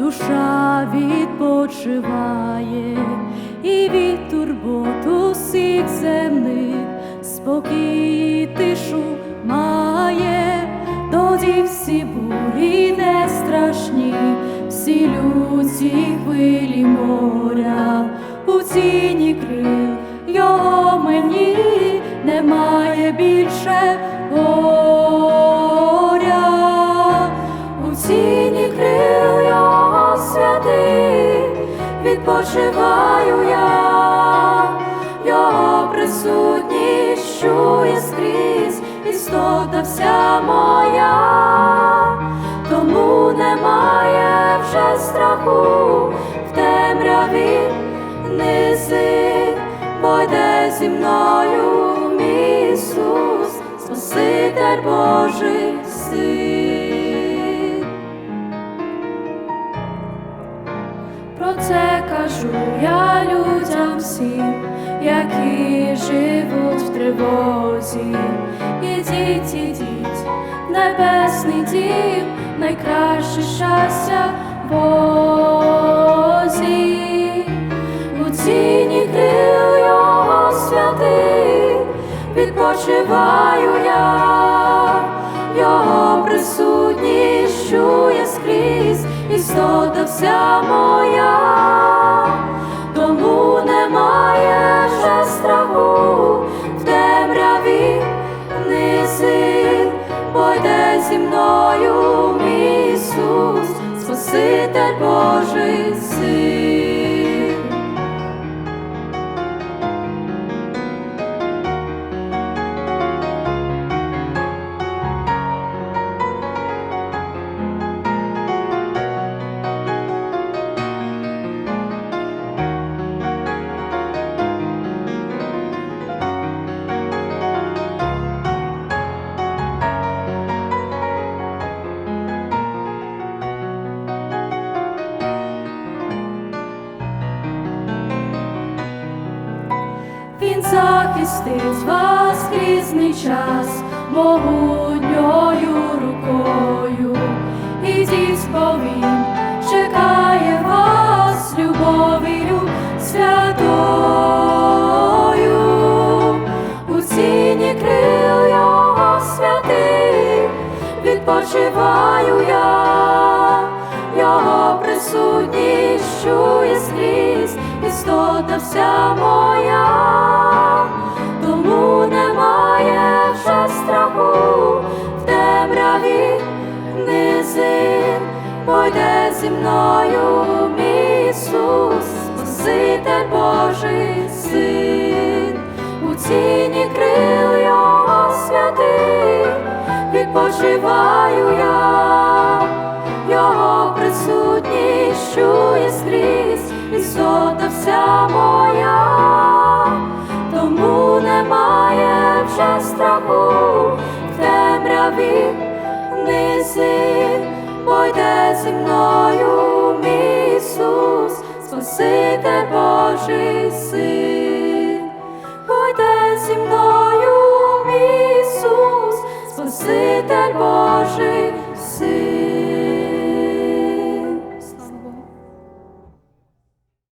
душа відпочиває і від турбот усіх земних спокій тишу має, тоді всі бурі не страшні, всі люті хвилі моря, у тіні крил його мені немає більше відпочиваю я, його присутність чує скрізь істота вся моя, тому немає вже страху в темряві неси, бо йде зі мною Ісус, Спаситель Божий син. Це кажу я людям всім, які живуть в тривозі. Ідіть, ідіть, в небесний дім, найкраще щастя Бозі. У тіні крил його святих відпочиваю я, його присутність чує скрізь істота вся моя, захистить вас в різний час могутньою рукою. Бо він чекає вас любов'ю святою. У ціні крил його святих відпочиваю я, його присутність чує скрізь істота вся моя, зі мною мій Ісус, Спаситель Божий син, у тіні крил спасите Божий син, Пойде зі мною, Ісус, спасите Божий.